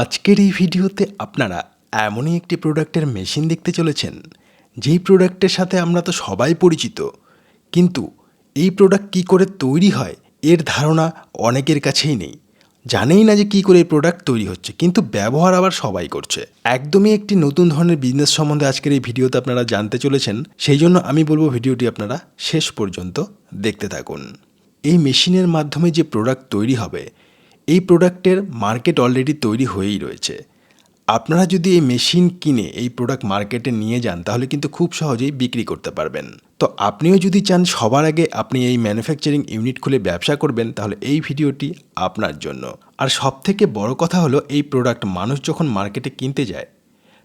আজকের এই ভিডিওতে আপনারা এমনই একটি প্রোডাক্টের মেশিন দেখতে চলেছেন, যেই প্রোডাক্টের সাথে আমরা তো সবাই পরিচিত। কিন্তু এই প্রোডাক্ট কী করে তৈরি হয়, এর ধারণা অনেকের কাছেই নেই। জানেই না যে কী করে এই প্রোডাক্ট তৈরি হচ্ছে, কিন্তু ব্যবহার আবার সবাই করছে। একদমই একটি নতুন ধরনের বিজনেস সম্বন্ধে আজকের এই ভিডিওতে আপনারা জানতে চলেছেন, সেই জন্য আমি বলব ভিডিওটি আপনারা শেষ পর্যন্ত দেখতে থাকুন। এই মেশিনের মাধ্যমে যে প্রোডাক্ট তৈরি হবে এই প্রোডাক্টের মার্কেট অলরেডি তৈরি হয়েই রয়েছে। আপনারা যদি এই মেশিন কিনে এই প্রোডাক্ট মার্কেটে নিয়ে যান, তাহলে কিন্তু খুব সহজেই বিক্রি করতে পারবেন। তো আপনিও যদি চান সবার আগে আপনি এই ম্যানুফ্যাকচারিং ইউনিট খুলে ব্যবসা করবেন, তাহলে এই ভিডিওটি আপনার জন্য। আর সবথেকে বড় কথা হলো, এই প্রোডাক্ট মানুষ যখন মার্কেটে কিনতে যায়,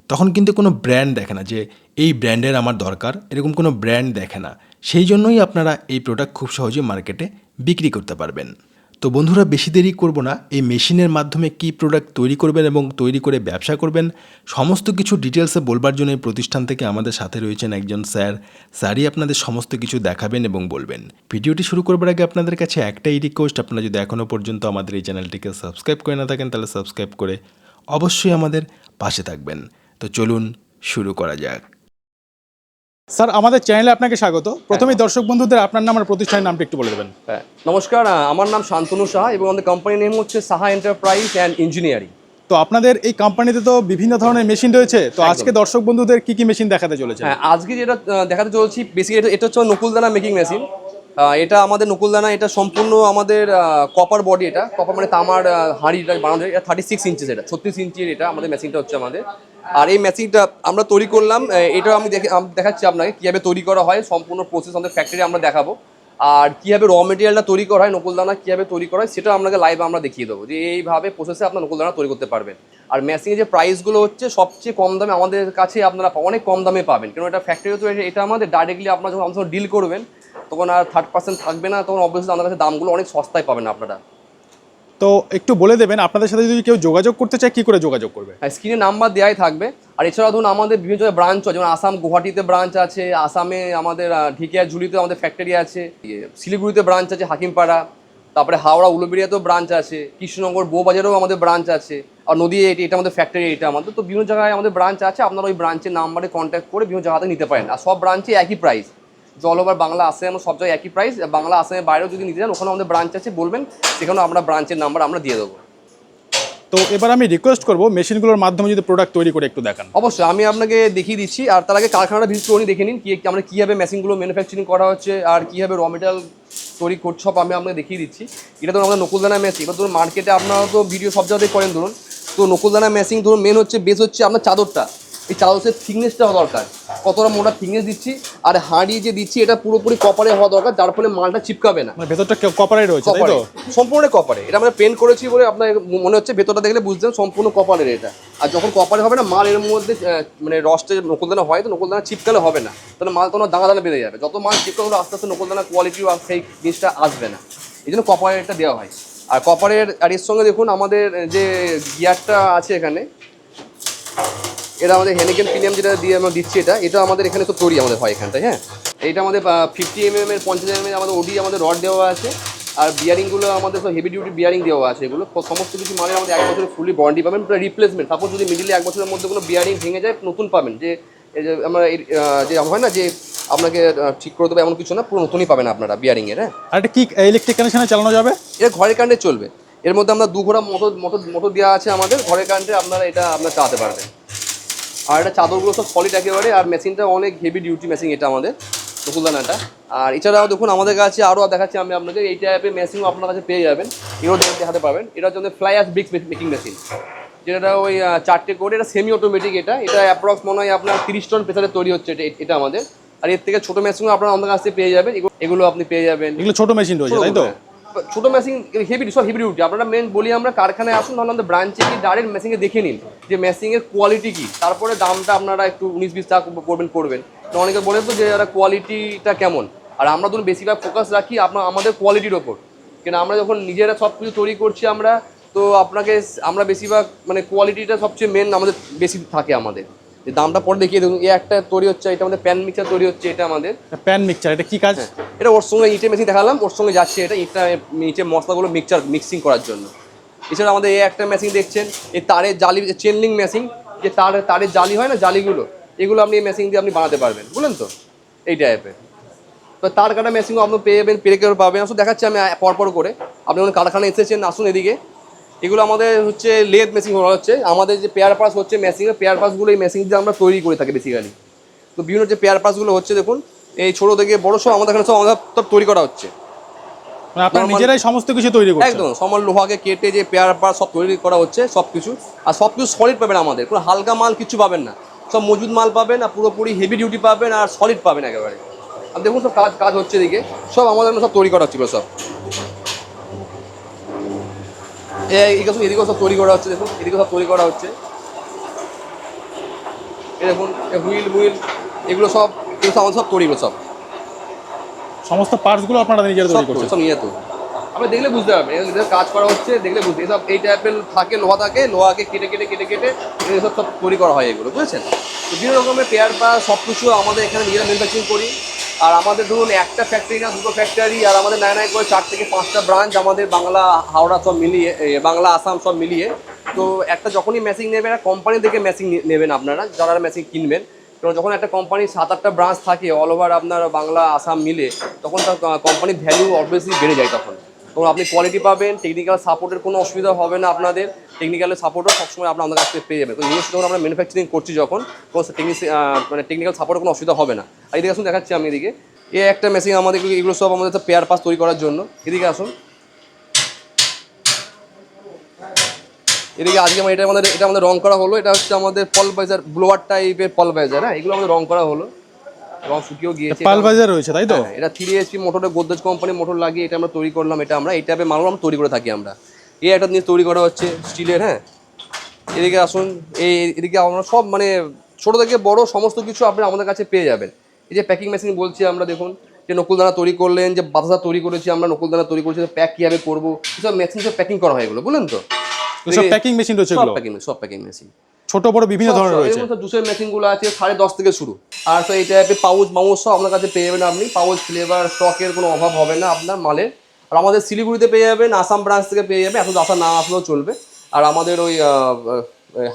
তখন কিন্তু কোনো ব্র্যান্ড দেখে না যে এই ব্র্যান্ডের আমার দরকার, এরকম কোনো ব্র্যান্ড দেখে না। সেই জন্যই আপনারা এই প্রোডাক্ট খুব সহজে মার্কেটে বিক্রি করতে পারবেন। তো বন্ধুরা, বেশি দেরি করব না। এই মেশিনের মাধ্যমে কি প্রোডাক্ট তৈরি করবেন এবং তৈরি করে ব্যবসা করবেন, সমস্ত কিছু ডিটেলসে বলবার জন্য এই প্রতিষ্ঠান থেকে আমাদের সাথে রয়েছেন একজন স্যার। স্যারই আপনাদের সমস্ত কিছু দেখাবেন এবং বলবেন। ভিডিওটি শুরু করবার আগে আপনাদের কাছে একটাই রিকোয়েস্ট আপনারা যদি এখনও পর্যন্ত আমাদের এই চ্যানেলটিকে সাবস্ক্রাইব করে না থাকেন, তাহলে সাবস্ক্রাইব করে অবশ্যই আমাদের পাশে থাকবেন। তো চলুন শুরু করা যাক। স্যার আমাদের চ্যানেলে আপনাকে স্বাগত। প্রথমে দর্শক বন্ধুদের আপনার নাম আর প্রতিষ্ঠানের নামটা একটু বলে দেবেন। হ্যাঁ নমস্কার আমার নাম শান্তনু সাহা এবং আমাদের কোম্পানির নেম হচ্ছে সাহা এন্টারপ্রাইজ অ্যান্ড ইঞ্জিনিয়ারিং তো আপনাদের এই কোম্পানিতে তো বিভিন্ন ধরনের মেশিন রয়েছে তো আজকে দর্শক বন্ধুদের কি কি মেশিন দেখাতে চলেছে? হ্যাঁ আজকে যেটা দেখাতে চলেছি বেসিক এটা এটা হচ্ছে নকুলদানা মেকিং মেশিন এটা আমাদের নকুলদানা, এটা সম্পূর্ণ আমাদের কপার বডি এটা। কপার মানে তামার হাঁড়িটা বানানো এটা থার্টি সিক্স ইঞ্চেস এটা, ছত্রিশ ইঞ্চির এটা আমাদের মেশিনটা হচ্ছে আমাদের। আর এই মেশিনটা আমরা তৈরি করলাম এটা আমি দেখে দেখাচ্ছি আপনাকে কীভাবে তৈরি করা হয়, সম্পূর্ণ প্রসেস আমাদের ফ্যাক্টরি আমরা দেখাবো। আর কীভাবে র মেটেরিয়ালটা তৈরি করা হয়, নকুলদানা কীভাবে তৈরি করা হয়, সেটা আপনাকে লাইভে আমরা দেখিয়ে দেবো। যে এইভাবে প্রসেসে আপনার নকুলদানা তৈরি করতে পারবেন। আর মেশিনের যে প্রাইসগুলো হচ্ছে, সবচেয়ে কম দামে আমাদের কাছে আপনারা অনেক কম দামে পাবেন। কারণ এটা ফ্যাক্টরি তো এটা আমাদের ডাইরেক্টলি আপনারা যখন আমাদের ডিল করবেন তখন আর থার্ড পার্সেন্ট থাকবে না তখন অবভিয়াসলি আমাদের কাছে দামগুলো অনেক সস্তায় পাবেন আপনারা। তো একটু বলে দেবেন আপনাদের সাথে যদি কেউ যোগাযোগ করতে চায় কি করে যোগাযোগ করবে? হ্যাঁ স্ক্রিনে নাম্বার দেওয়াই থাকবে। আর এছাড়া ধরুন আমাদের বিভিন্ন জায়গায় ব্রাঞ্চ আছে যেমন আসাম গুয়াহাটিতে ব্রাঞ্চ আছে আসামে আমাদের ঢিকিয়া ঝুলিতে আমাদের ফ্যাক্টরি আছে ইয়ে, শিলিগুড়িতে ব্রাঞ্চ আছে হাকিমপাড়া তারপরে হাওড়া উলুবেড়িয়াতেও ব্রাঞ্চ আছে কৃষ্ণনগর বউবাজারেও আমাদের ব্রাঞ্চ আছে আর নদী এটি এটা আমাদের ফ্যাক্টরি এটা আমাদের তো বিভিন্ন জায়গায় আমাদের ব্রাঞ্চ আছে আপনারা ওই ব্রাঞ্চের নাম্বারে কন্ট্যাক্ট করে বিভিন্ন জায়গাতে নিতে পারেন। আর সব ব্রাঞ্চে একই প্রাইস জলবার বাংলা আসে আমরা সব জায়গায় একই প্রাইস বাংলা আসামের বাইরেও যদি নিতে চান ওখানে আমাদের ব্রাঞ্চ আছে বলবেন সেখানেও আমরা ব্রাঞ্চের নাম্বার আমরা দিয়ে দেবো। তো এবার আমি রিকোয়েস্ট করব মেশিনগুলোর মাধ্যমে যদি প্রোডাক্ট তৈরি করে একটু দেখান। অবশ্যই আমি আপনাকে দেখিয়ে দিচ্ছি আর তার আগে কারখানাটা ভিজিট করে দেখে নিন কি আমরা কীভাবে মেশিনগুলো ম্যানুফ্যাকচারিং করা হচ্ছে আর কীভাবে র মেটেরিয়াল তৈরি করছে সব আমি আপনাকে দেখিয়ে দিচ্ছি। এটা ধরুন আমাদের নকুলদানা মেশিন এবার ধরুন মার্কেটে আপনারা তো ভিডিও সব জায়গাতেই করেন ধরুন। তো নকুলদানা মেশিন ধরুন মেন হচ্ছে বেস হচ্ছে আপনার চাদরটা। এই চাদরের থিকনেসটা হওয়া দরকার। কতটা মোটা থিকনেস দিচ্ছি আর হাঁড়ি যে দিচ্ছি এটা পুরোপুরি কপারে হওয়া দরকার যার ফলে মালটা চিপকাবে না। মানে ভেতরটা কপারে রয়েছে তাই কপারে তো সম্পূর্ণ কপারে এটা আমরা পেন্ট করেছি বলে আপনার মনে হচ্ছে ভেতরটা দেখলে বুঝতেন সম্পূর্ণ কপারের এটা। আর যখন কপারে হবে না মাল এর মধ্যে মানে রসটা নকুলদানা হয় তো নকুলদানা চিপকালে হবে না। তাহলে মাল তখন দানা দানা বেঁধে যাবে। যত মাল চিপকালে আস্তে আস্তে নকুলদানা কোয়ালিটি সেই জিনিসটা আসবে না। এই জন্য কপারেরটা দেওয়া হয়। আর কপারের আর এর সঙ্গে দেখুন আমাদের যে গিয়ারটা আছে এখানে এটা আমাদের হেনিকেন প্রিমিয়াম যেটা দিয়ে আমরা দিচ্ছি এটা এটা আমাদের এখানে তো তৈরি আমাদের হয় এখানটায় হ্যাঁ? এইটা আমাদের ফিফটি এম এম এর পঞ্চাশ এম এর আমাদের ওডি আমাদের রড দেওয়া আছে আর বিয়ারিংগুলো আমাদের সব হেভি ডিউটি বিয়ারিং দেওয়া আছে এগুলো। সমস্ত কিছু মানে আমাদের এক বছরের ফুলি বন্ডি পাবেন পুরো রিপ্লেসমেন্ট সাপোজ যদি মিডিলে এক বছরের মধ্যে কোনো বিয়ারিং ভেঙে যায় নতুন পাবেন। যে আমরা এই, যে হয় না যে আপনাকে ঠিক করে দেবে এমন কিছু না পুরো নতুনই পাবেন আপনারা বিয়ারিংয়ের হ্যাঁ? আর এটা কি ইলেকট্রিক কানেকশনে চালানো যাবে? এটা ঘরের কারেন্টে চলবে। এর মধ্যে আমরা দু ঘোড়া মোটর মোটর মোটর দেওয়া আছে আমাদের। ঘরের কারেন্টে আপনারা এটা আপনারা চালাতে পারবেন। আর এটা চাদরগুলো সব সলিড একেবারে আর মেশিনটা অনেক হেভি ডিউটি মেশিন এটা আমাদের নকুলদানাটা আর এছাড়াও দেখুন আমাদের কাছে আরও দেখাচ্ছি আমি আপনাদের এই টাইপের মেশিনও আপনার কাছে পেয়ে যাবেন এও দেখে দেখাতে পারবেন। এটা হচ্ছে fly ash bricks making machine যেটা ওই চারটে করে এটা সেমি অটোমেটিক এটা। এটা অ্যাপ্রক্স মনে হয় আপনার তিরিশ টন প্রেসারে তৈরি হচ্ছে এটা এটা আমাদের। আর এর থেকে ছোটো মেশিনও আপনারা আমাদের কাছে পেয়ে যাবেন এগুলো- এগুলো আপনি পেয়ে যাবেন। এগুলো ছোট মেশিন রয়েছে তাই তো? ছোট মেশিন হেভি সব হেভি ডিউটি আপনারা মেন বলি আমরা কারখানায় আসুন তাহলে আমাদের ব্রাঞ্চে কি ডাইরেক্ট মেশিনে দেখে নিন যে মেশিনের কোয়ালিটি কী। তারপরে দামটা আপনারা একটু উনিশ বিশ টাকা করবেন করবেন। তো অনেকে বলে তো যে এরা কোয়ালিটিটা কেমন? আর আমরা ধরুন বেশিরভাগ ফোকাস রাখি আপনার আমাদের কোয়ালিটির ওপর। কেন আমরা যখন নিজেরা সব কিছু তৈরি করছি আমরা তো আপনাকে আমরা বেশিরভাগ মানে কোয়ালিটিটা সবচেয়ে মেন আমাদের বেশি থাকে আমাদের। যে দামটা পরে দেখিয়ে দেখুন এই একটা তৈরি হচ্ছে এটা আমাদের প্যান মিক্সার তৈরি হচ্ছে এটা আমাদের। প্যান মিক্সচার এটা কি কাজ? এটা ওর সঙ্গে ইটে মেশিন দেখালাম, ওর সঙ্গে যাচ্ছে এটা ইটটা নিচে মশলাগুলো মিক্সচার মিক্সিং করার জন্য। এছাড়া আমাদের এই একটা মেশিন দেখছেন, এই তারের জালি চেনলিং মেশিন যে তার, তারের জালি হয় না, জালিগুলো, এগুলো আপনি এই মেশিন দিয়ে আপনি বানাতে পারবেন, বুঝলেন তো? এই টাইপের তো তার কাটা মেশিনও আপনি পেয়ে যাবেন, পেরে কেউ পাবেন আসলে দেখাচ্ছি আমি পরপর করে। আপনি যখন কারখানা এসেছেন, আসুন এদিকে। এগুলো আমাদের হচ্ছে লেদ মেশিন বলা হচ্ছে। আমাদের যে পেয়ার পাস হচ্ছে মেশিনের পেয়ার পাসগুলো এই মেশিন দিয়ে আমরা তৈরি করে থাকি বেসিক্যালি তো বিভিন্ন যে পেয়ার পাসগুলো হচ্ছে, দেখুন এই ছোট থেকে বড় সব আমাদের এখানে সব আমাদের সব তৈরি করা হচ্ছে। মানে নিজেরাই সমস্ত কিছু তৈরি করছেন? একদম সমান লোহাকে কেটে যে পেয়ার পার সব তৈরি করা হচ্ছে সব কিছু। আর সব কিছু সলিড পাবেন আমাদের কোনো হালকা মাল কিছু পাবেন না। সব মজুদ মাল পাবেন আর পুরোপুরি হেভি ডিউটি পাবেন আর সলিড পাবেন একেবারে। আর দেখুন সব কাজ কাজ হচ্ছে এদিকে। সব আমাদের সব তৈরি করা হচ্ছিল সব। এদিকে সব এদিকেও সব তৈরি করা হচ্ছে দেখুন এদিকে সব তৈরি করা হচ্ছে। দেখুন হুইল হুইল এগুলো সব এগুলো সব আমাদের সব তৈরি সব। সমস্ত পার্টসগুলো আপনারা নিজেরা তৈরি করছেন? সব নিয়ে তো আপনি দেখলে বুঝতে পারবেন যেটা কাজ করা হচ্ছে দেখলে বুঝতে সব এই টাইপের থাকে লোহা থাকে লোহাকে কেটে কেটে কেটে কেটে এসব সব তৈরি করা হয় এগুলো বুঝেছেন? তো বিভিন্ন রকমের পেয়ার পা সব কিছু আমাদের এখানে নিজেরা ম্যানুফ্যাকচারিং করি। আর আমাদের ধরুন একটা ফ্যাক্টরি না দুটো ফ্যাক্টরি আর আমাদের নাই নাই করে চার থেকে পাঁচটা ব্রাঞ্চ আমাদের বাংলা হাওড়া সব মিলিয়ে বাংলা আসাম সব মিলিয়ে। তো একটা যখনই মেশিন নেবেন একটা কোম্পানি থেকে মেশিন নেবেন আপনারা যারা মেশিন কিনবেন। কারণ যখন একটা কোম্পানির সাত আটটা ব্রাঞ্চ থাকে অল ওভার আপনার বাংলা, আসাম মিলে, তখন তার কোম্পানির ভ্যালু অবভিয়াসলি বেড়ে যায় তখন। তখন আপনি কোয়ালিটি পাবেন টেকনিক্যাল সাপোর্টের কোনো অসুবিধা হবে না আপনাদের টেকনিক্যাল সাপোর্টও সবসময় আপনার আমাদের কাছ থেকে পেয়ে যাবেন তো নিজস্ব যখন আমরা ম্যানুফ্যাকচারিং করছি যখন কোনো টেকনিক মানে টেকনিক্যাল সাপোর্টের কোনো অসুবিধা হবে না। এদিকে আসুন, দেখাচ্ছি আমি এদিকে। এ একটা মেশিন আমাদের, এগুলো সব আমাদের পেয়ার পাস তৈরি করার জন্য। এদিকে আসুন। এদিকে আজকে আমার এটা আমাদের এটা আমাদের রং করা হলো। এটা হচ্ছে আমাদের পল বাইজার ব্লোয়ার টাইপের পল বাইজার হ্যাঁ? এগুলো আমাদের রং করা হলো। রং শুকিয়েও গিয়েছে। পাল বাজার রয়েছে তাই তো? হ্যাঁ, এটা থ্রি এইচপি মোটরে গোদরেজ কোম্পানির মোটর লাগিয়ে এটা আমরা তৈরি করলাম। এটা আমরা এই টাইপের মালও আমরা তৈরি করে থাকি আমরা। এই একটা জিনিস তৈরি করা হচ্ছে স্টিলের হ্যাঁ? এদিকে আসুন এই এদিকে আমরা সব মানে ছোট থেকে বড় সমস্ত কিছু আপনি আমাদের কাছে পেয়ে যাবেন। এই যে প্যাকিং মেশিন বলছি আমরা দেখুন যে নকুলদানা তৈরি করলেন যে বাতাসা তৈরি করেছি আমরা নকুলদানা তৈরি করেছি প্যাক কীভাবে করব? সব মেশিন সব প্যাকিং করা হয় এগুলো বুঝলেন তো? সব প্যাকিং মেশিন রয়েছে সব প্যাকিং সব প্যাকিং মেশিন ছোট বড় বিভিন্ন ধরনের রয়েছে। জুসের মেশিনগুলো আছে সাড়ে দশ থেকে শুরু। আর তো এই টাইপের পাউচ মাউচ সব আপনার কাছে পেয়ে যাবেন আপনি। পাউচ ফ্লেভার স্টকের কোনো অভাব হবে না আপনার মালের। আর আমাদের শিলিগুড়িতে পেয়ে যাবেন আসাম ব্রাঞ্চ থেকে পেয়ে যাবেন। এখন আসাম না আসলেও চলবে। আর আমাদের ওই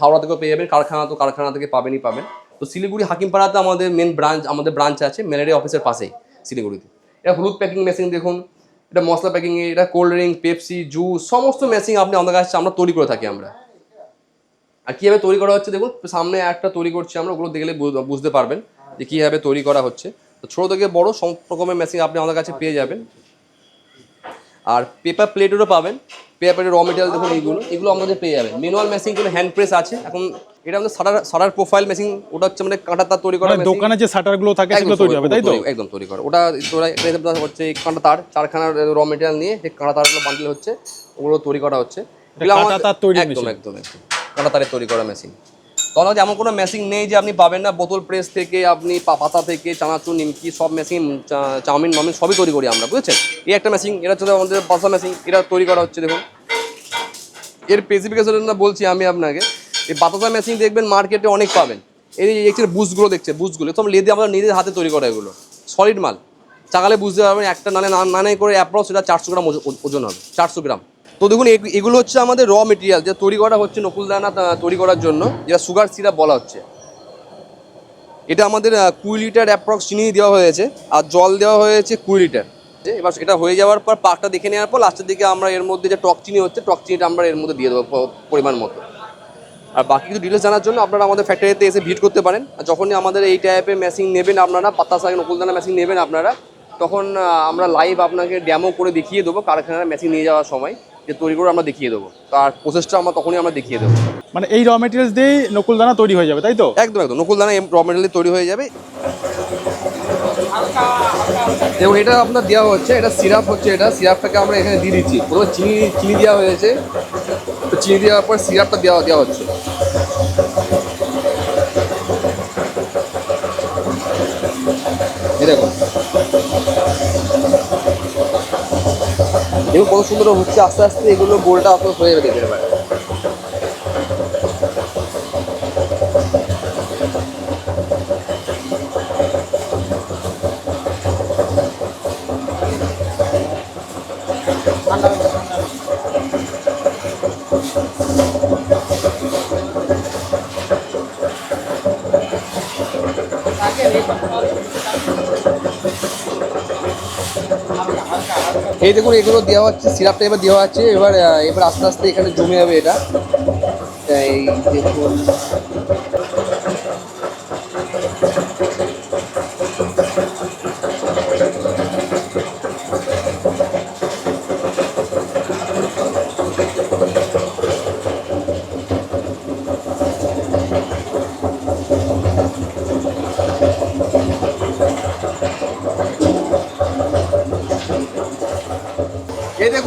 হাওড়া থেকেও পেয়ে যাবেন। কারখানা তো কারখানা থেকে পাবেনই পাবেন। তো শিলিগুড়ি হাকিমপাড়াতে আমাদের মেন ব্রাঞ্চ আমাদের ব্রাঞ্চ আছে। ম্যালেরিয়া অফিসের পাশেই শিলিগুড়িতে। এটা হলুদ প্যাকিং মেশিন দেখুন। এটা মশলা প্যাকিং এটা কোল্ড ড্রিঙ্ক পেপসি জুস সমস্ত মেশিন আপনি আমাদের কাছে আমরা তৈরি করে থাকি আমরা। আর কীভাবে তৈরি করা হচ্ছে দেখুন সামনে একটা তৈরি করছি আমরা ওগুলো দেখলে বুঝতে পারবেন যে কীভাবে তৈরি করা হচ্ছে। তো ছোটো থেকে বড় সব রকমের মেশিন আপনি আমাদের কাছে পেয়ে যাবেন। আর পেপার প্লেটেরও পাবেন। পেপার প্লেটের র মেটেরিয়াল দেখুন এইগুলো। এগুলো আমাদের পেয়ে যাবে। ম্যানুয়াল মেশিন কিন্তু হ্যান্ড প্রেস আছে? এখন এটা আমাদের সাটার সাটার প্রোফাইল মেশিন ওটা হচ্ছে মানে কাঁটা তার তৈরি করা মানে দোকানে যে সাটারগুলো থাকে সেগুলো তৈরি হবে তাই তো? একদম তৈরি করা। ওটা তোরা আপনার হচ্ছে কাঁটা তার চারখানার র মেটেরিয়াল নিয়ে যে কাঁটা তারগুলো বান্ডিল হচ্ছে ওগুলো তৈরি করা হচ্ছে। কাঁটা তার তৈরি একদম একদম কাঁটা তারের তৈরি করা মেশিন তখন এমন কোনো মেশিন নেই যে আপনি পাবেন না। বোতল প্রেস থেকে, আপনি পাতা থেকে, চানাচুর, নিমকি, সব মেশিন চাউমিন মামিন সবই তৈরি করি আমরা, বুঝেছেন? এই একটা মেশিন এটা হচ্ছে আমাদের পাশা মেশিন এটা তৈরি করা হচ্ছে, দেখুন। এর স্পেসিফিকেশন বলছি আমি আপনাকে। এই বাতাসা মেশিন দেখবেন মার্কেটে অনেক পাবেন। এই দেখছেন বুসগুলো দেখছে বুসগুলো সব লেদে আমরা নিজের হাতে তৈরি করা এগুলো। সলিড মাল। চাকালে বুঝতে পারবেন, একটা নানে নানে করে অ্যাপ্রক্স এটা চারশো গ্রাম ওজ- ওজ- ওজন হবে, চারশো গ্রাম। তো দেখুন এগ- এগুলো হচ্ছে আমাদের র মেটেরিয়াল যেটা তৈরি করা হচ্ছে নকুলদানা তৈরি করার জন্য, যেটা সুগার সিরাপ বলা হচ্ছে। এটা আমাদের কুড়ি লিটার অ্যাপ্রক্স চিনি দেওয়া হয়েছে, আর জল দেওয়া হয়েছে কুড়ি লিটার যে এবার এটা হয়ে যাওয়ার পর, পাকটা দেখে নেওয়ার পর লাস্টের দিকে আমরা এর মধ্যে যে টক চিনি হচ্ছে, টক চিনিটা আমরা এর মধ্যে দিয়ে দেবো পরিমাণ মতো। আর বাকি কিছু ডিটেলস জানার জন্য আপনারা আমাদের ফ্যাক্টরিতে এসে ভিজিট করতে পারেন। আর যখনই আমাদের এই টাইপের মেশিন নেবেন আপনারা, পাতা শাক, নকুলদানা মেশিন নেবেন আপনারা, তখন আমরা লাইভ আপনাকে ড্যামো করে দেখিয়ে দেবো, কারখানার মেশিন নিয়ে যাওয়ার সময়। যে তৈরি করে আমরা দেখিয়ে দেবো। তার প্রসেসটা আমরা তখনই আমরা দেখিয়ে দেবো। মানে এই র মেটেরিয়ালস দিয়েই নকুলদানা তৈরি হয়ে যাবে তাই তো? একদম একদম। নকুলদানা র মেটেরিয়াল তৈরি হয়ে যাবে। এবং এটা আপনার দেওয়া হচ্ছে এটা সিরাপ হচ্ছে এটা সিরাপটাকে আমরা এখানে দিয়ে দিচ্ছি। পুরো চিনি চিনি দেওয়া হয়েছে। তো চিনি দেওয়ার পর সিরাপটা দেওয়া দেওয়া হচ্ছে। এই এবং কত সুন্দর হচ্ছে, আস্তে আস্তে এগুলো গোলটা আপনার হয়ে যাবে দেখতে পারে Thank you. এই দেখুন, এগুলো দেওয়া হচ্ছে, সিরাপটা এবার দেওয়া হচ্ছে এবার এবার আস্তে আস্তে এখানে জমে যাবে এটা। এই দেখুন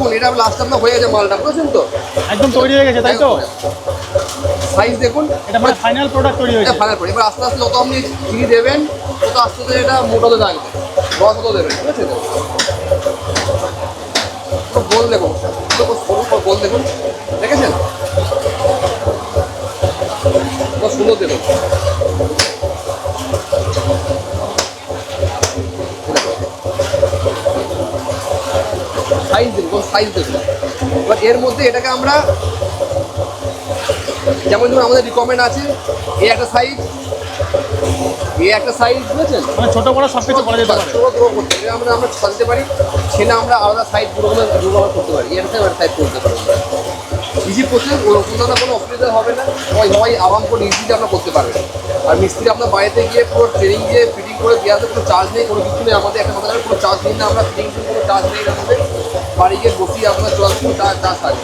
দেখুন এটা লাস্ট আপনার হয়ে গেছে মালটা বুঝেছেন তো? একদম তৈরি হয়ে গেছে তাই তো? সাইজ দেখুন। এটা মানে ফাইনাল প্রোডাক্ট তৈরি হয়েছে। ফাইনাল করে এবার আস্তে আস্তে যত আপনি চিনি দেবেন তত আস্তে আস্তে এটা মোটা হতে থাকবে। রস হতে দেবেন ঠিক আছে তো গোল দেখুন। তো সরু গোল দেখুন। দেখেছেন? সুন্দর দেখুন। সাইজ সাইজ এবার এর মধ্যে এটাকে আমরা যেমন ধরুন আমাদের রিকমেন্ড আছে এ একটা সাইজ এই একটা সাইজ বুঝেছেন? মানে ছোট বড় সব কিছু করা যেতে পারে। ছোট বড় করতে এটা আমরা আমরা সাজতে পারি সেটা আমরা আলাদা সাইজ পুরো পুরো আমরা করতে পারি। এর সাথে সাইজ করতে পারি। ইজি প্রসেস কোনো কোনো অসুবিধা হবে না। সবাই সবাই আরাম করে ইজিলি আপনার করতে পারবেন আর মিস্ত্রি আপনার বাড়িতে গিয়ে পুরো ট্রেনিং দিয়ে ফিটিং করে দেওয়াতে কোনো চার্জ নেই কোনো কিছু নেই। আমাদের একটা কথা কোনো চার্জ নেই না আমরা ফিটিং কোনো চার্জ নেই আমাদের। বাড়ি গিয়ে বসিয়ে আপনার কোনো চার্জ চার্জ থাকে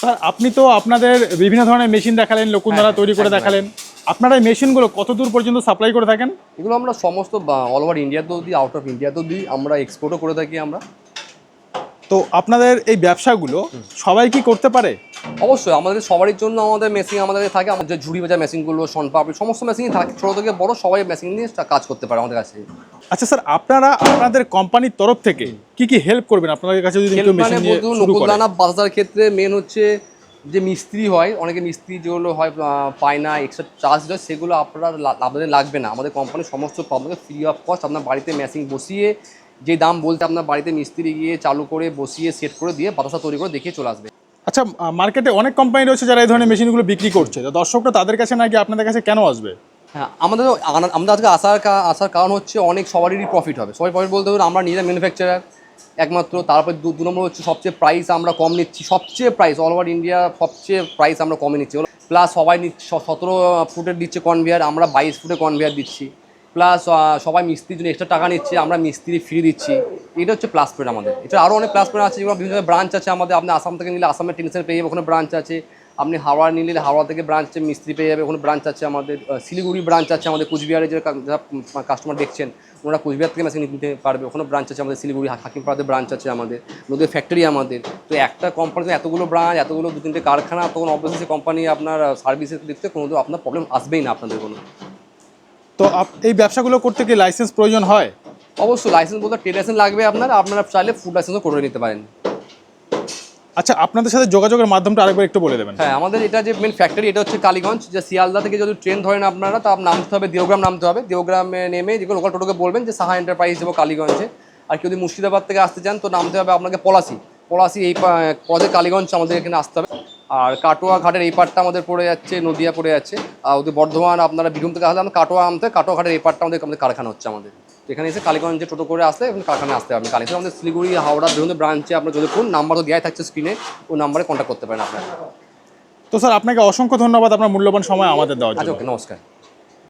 স্যার আপনি তো আপনাদের বিভিন্ন ধরনের মেশিন দেখালেন লোকুন দ্বারা তৈরি করে দেখালেন। আপনারা এই মেশিনগুলো কত দূর পর্যন্ত সাপ্লাই করে থাকেন? এগুলো আমরা সমস্ত অল ওভার ইন্ডিয়াতেও দিই আউট অফ ইন্ডিয়াতেও দিই আমরা এক্সপোর্টও করে থাকি আমরা। তো আপনাদের এই ব্যবসাগুলো সবাই কি করতে পারে? অবশ্যই আমাদের সবারই জন্য আমাদের মেশিন আমাদের থাকে আমাদের ঝুড়ি ভাজা মেশিনগুলো সনপাপড়ি সমস্ত মেশিনই থাকে। ছোটো থেকে বড় সবাই মেশিন নিয়ে কাজ করতে পারে আমাদের কাছে। আচ্ছা স্যার আপনারা আপনাদের কোম্পানির তরফ থেকে কি কি হেল্প করবেন? আপনাদের কাছে যদি মানে নকুলদানা বাজার ক্ষেত্রে মেন হচ্ছে যে মিস্ত্রি হয় অনেকে মিস্ত্রি যেগুলো হয় পায় না এক্সট্রা চার্জ হয় সেগুলো আপনারা আপনাদের লাগবে না। আমাদের কোম্পানির সমস্ত আপনাকে ফ্রি অফ কস্ট আপনার বাড়িতে মেশিন বসিয়ে যে দাম বলতে আপনার বাড়িতে মিস্ত্রি গিয়ে চালু করে বসিয়ে সেট করে দিয়ে বাতাসা তৈরি করে দেখিয়ে চলে আসবে। আচ্ছা মার্কেটে অনেক কোম্পানি রয়েছে যারা এই ধরনের মেশিনগুলো বিক্রি করছে। তো দর্শকরা তাদের কাছে নাকি আপনাদের কাছে কেন আসবে? হ্যাঁ আমাদের আমাদের আজকে আসার আসার কারণ হচ্ছে অনেক সবারই প্রফিট হবে। সবাই প্রফিট বলতে হলে আমরা নিজেরা ম্যানুফ্যাকচারার একমাত্র। তারপর দু নম্বর হচ্ছে সবচেয়ে প্রাইস আমরা কম নিচ্ছি। সবচেয়ে প্রাইস অল ওভার ইন্ডিয়া সবচেয়ে প্রাইস আমরা কমে নিচ্ছি। প্লাস সবাই নিচ্ছে সতেরো ফুটের দিচ্ছে কনভেয়ার আমরা বাইশ ফুটে কনভেয়ার দিচ্ছি। প্লাস সবাই মিস্ত্রির জন্য এক্সট্রা টাকা নিচ্ছে, আমরা মিস্ত্রি ফ্রি দিচ্ছি। এটা হচ্ছে প্লাস পয়েন্ট আমাদের। এটা আরও অনেক প্লাস পয়েন্ট আছে যেগুলো বিভিন্ন ব্রাঞ্চ আছে আমাদের। আপনি আসাম থেকে নিলে আসামের টেনশন পেয়ে যাবে ওখানে ব্রাঞ্চ আছে। আপনি হাওড়া নিলে হাওড়া থেকে ব্রাঞ্চে মিস্ত্রি পেয়ে যাবে, ওখানে ব্রাঞ্চ আছে আমাদের শিলিগুড়ি ব্রাঞ্চ আছে আমাদের, কুচবিহারে যে কাস্টমার দেখছেন ওনারা কুচবিহার থেকে মেশিন নিতে পারবে। ওখানে ব্রাঞ্চ আছে আমাদের, শিলিগুড়ি হাকিমপাড়াতে ব্রাঞ্চ আছে আমাদের নদীর ফ্যাক্টরি আমাদের। তো একটা কোম্পানিতে এতগুলো ব্রাঞ্চ এতগুলো দু তিনটে কারখানা, তখন অবশ্যই কোম্পানি আপনার সার্ভিসের দিক থেকে কোনো আপনার প্রবলেম আসবেই না আপনাদের কোনো। তো আপ- এই ব্যবসাগুলো করতে কি লাইসেন্স প্রয়োজন হয়? অবশ্যই লাইসেন্স বলতে ট্রেড লাইসেন্স লাগবে আপনার আপনারা চাইলে ফুড লাইসেন্সও করে নিতে পারেন। আচ্ছা আপনাদের সাথে যোগাযোগের মাধ্যমটা আরেকবার একটু বলে দেবেন। হ্যাঁ আমাদের এটা যে মেন ফ্যাক্টরি এটা হচ্ছে কালীগঞ্জ যে শিয়ালদা থেকে যদি ট্রেন ধরেন আপনারা তা নামতে হবে দেওগ্রাম নামতে হবে। দেওগ্রামে নেমে যেগুলো লোকাল টোটোকে বলবেন যে সাহা এন্টারপ্রাইজ যাব কালীগঞ্জে। আর কেউ যদি মুর্শিদাবাদ থেকে আসতে চান তো নামতে হবে আপনাকে পলাশি। পলাশি এই পা- পদে কালীগঞ্জ আমাদের এখানে আসতে হবে। আর কাটোয়া ঘাটের এই পাটটা আমাদের পড়ে যাচ্ছে নদিয়া পড়ে যাচ্ছে। আর ওদের বর্ধমান আপনারা বীরভূম থেকে আসলে আমরা কাটোয়া আমতে কাটোয়া ঘাটের এই পাটটা আমাদের আমাদের কারখানা হচ্ছে আমাদের। এখানে এসে কালীগঞ্জে টোটো করে আসতে এবং কারখানা আসতে হবে কালীগঞ্জ আমাদের শিলিগুড়ি হাওড়া বিভিন্ন ব্রাঞ্চে আপনার যদি কোন নাম্বার তো দেওয়াই থাকছে স্ক্রিনে ওই নাম্বারে কন্ট্যাক্ট করতে পারেন আপনারা। তো স্যার আপনাকে অসংখ্য ধন্যবাদ আপনার মূল্যবান সময় আমাদের দেওয়া আচ্ছা জন্য। ওকে নমস্কার।